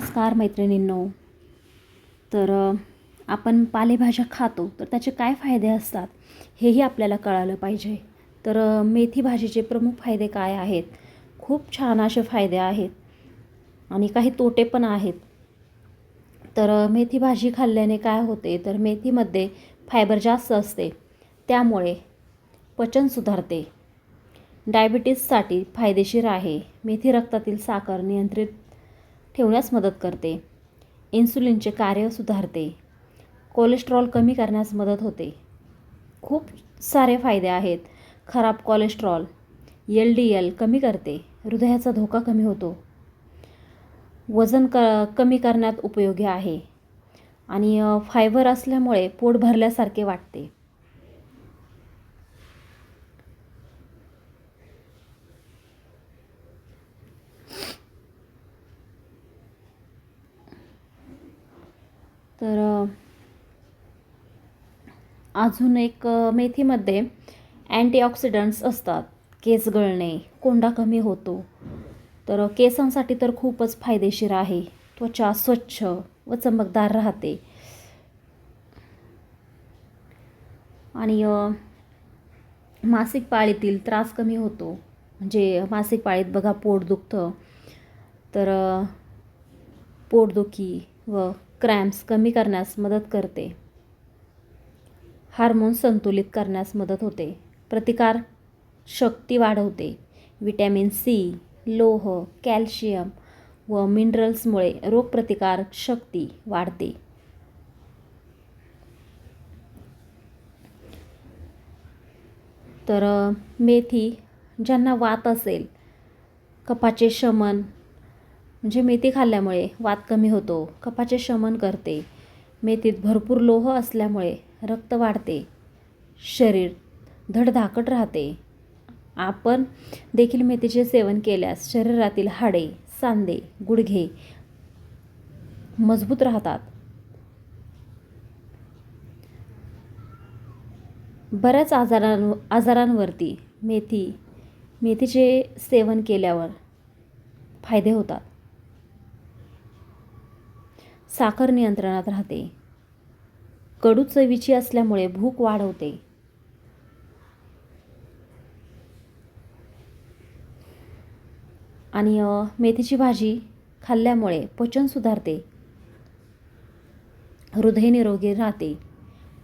नमस्कार मैत्रिणींनो. तर आपण पालेभाज्या खातो तर त्याचे काय फायदे असतात हेही आपल्याला कळालं पाहिजे. तर मेथी भाजीचे प्रमुख फायदे काय आहेत? खूप छान असे फायदे आहेत आणि काही तोटे पण आहेत. तर मेथी भाजी खाल्ल्याने काय होते? तर मेथीमध्ये फायबर जास्त असते त्यामुळे पचन सुधारते. डायबिटीससाठी फायदेशीर आहे. मेथी रक्तातील साखर नियंत्रित ठेवण्यास मदत करते. इन्सुलिनचे कार्य सुधारते. कोलेस्ट्रॉल कमी करण्यास मदत होते. खूप सारे फायदे आहेत. खराब कोलेस्ट्रॉल एल डी एल कमी करते. हृदयाचा धोका कमी होतो. वजन क कमी करण्यात उपयोगी आहे. आणि फायबर असल्यामुळे पोट भरल्यासारखे वाटते. तर अजून एक मेथीमध्ये अँटीऑक्सिडंट्स असतात. केस गळणे कोंडा कमी होतो. तर केसांसाठी तर खूपच फायदेशीर आहे. त्वचा स्वच्छ व चमकदार राहते. आणि मासिक पाळीतील त्रास कमी होतो. म्हणजे मासिक पाळीत बघा पोट दुखतं. तर पोटदुखी व क्रॅम्प्स कमी करण्यास मदत करते. हार्मोन संतुलित करण्यास मदत होते. प्रतिकार शक्ती वाढवते. विटॅमिन सी लोह कॅल्शियम व मिनरल्समुळे रोगप्रतिकार शक्ती वाढते. तर मेथी ज्यांना वात असेल कपाचे शमन म्हणजे मेथी खाल्ल्यामुळे वात कमी होतो कपाचे शमन करते. मेथीत भरपूर लोह असल्यामुळे रक्त वाढते. शरीर धडधाकट राहते. आपण देखील मेथीचे सेवन केल्यास शरीरातील हाडे सांधे गुडघे मजबूत राहतात. बऱ्याच आजारां आजारांवरती मेथी मेथीचे सेवन केल्यावर फायदे होतात. साखर नियंत्रणात राहते. कडू चवीची असल्यामुळे भूक वाढवते. आणि मेथीची भाजी खाल्ल्यामुळे पचन सुधारते. हृदय निरोगी राहते.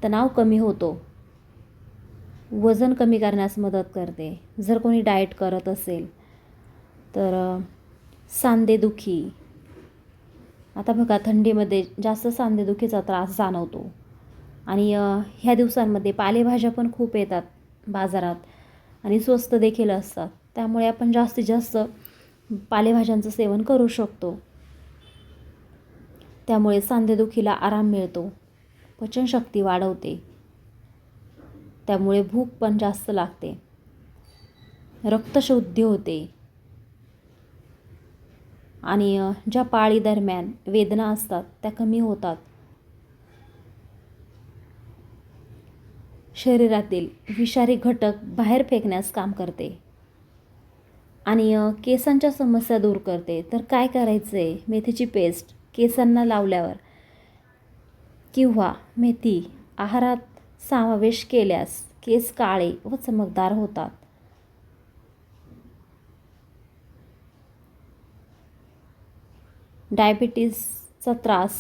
तणाव कमी होतो. वजन कमी करण्यास मदत करते. जर कोणी डाएट करत असेल तर अ, सांधेदुखी आता बघा थंडीमध्ये जास्त सांधेदुखीचा त्रास जाणवतो. आणि ह्या दिवसांमध्ये पालेभाज्या पण खूप येतात बाजारात आणि स्वस्त देखील असतात. त्यामुळे आपण जास्तीत जास्त पालेभाज्यांचं सेवन करू शकतो. त्यामुळे सांधेदुखीला आराम मिळतो. पचनशक्ती वाढवते. त्यामुळे भूक पण जास्त लागते. रक्तशुद्धी होते. आणि ज्या पाळी दरम्यान वेदना असतात त्या कमी होतात. शरीरातील विषारी घटक बाहेर फेकण्यास काम करते. आणि केसांच्या समस्या दूर करते. तर काय करायचं? आहे मेथीची पेस्ट केसांना लावल्यावर किंवा मेथी आहारात समावेश केल्यास केस काळे व चमकदार होतात. डायबिटीसचा त्रास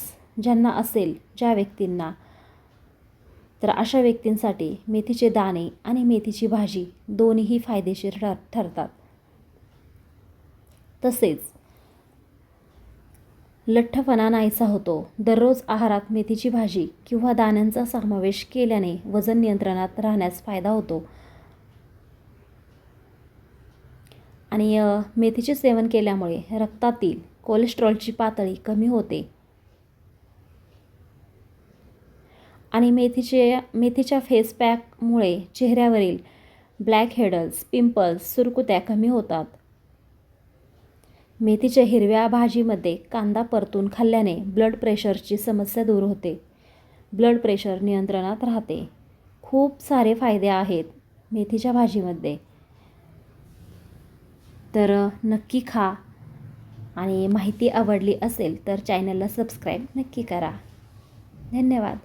ज्यांना असेल ज्या व्यक्तींना तर अशा व्यक्तींसाठी मेथीचे दाणे आणि मेथीची भाजी दोन्हीही फायदेशीर ठर ठरतात. तसेच लठ्ठपणा नाहीसा होतो. दररोज आहारात मेथीची भाजी किंवा दाण्यांचा समावेश केल्याने वजन नियंत्रणात राहण्यास फायदा होतो. आणि मेथीचे सेवन केल्यामुळे रक्तातील कोलेस्ट्रॉलची पातळी कमी होते. आणि मेथीचे मेथीच्या फेस पॅकमुळे चेहऱ्यावरील ब्लॅक हेडल्स पिंपल्स सुरकुत्या कमी होतात. मेथीच्या हिरव्या भाजीमध्ये कांदा परतून खाल्ल्याने ब्लड प्रेशरची समस्या दूर होते. ब्लड प्रेशर नियंत्रणात राहते. खूप सारे फायदे आहेत मेथीच्या भाजीमध्ये. तर नक्की खा. आणि माहिती आवडली असेल तर चॅनलला सबस्क्राईब नक्की करा. धन्यवाद.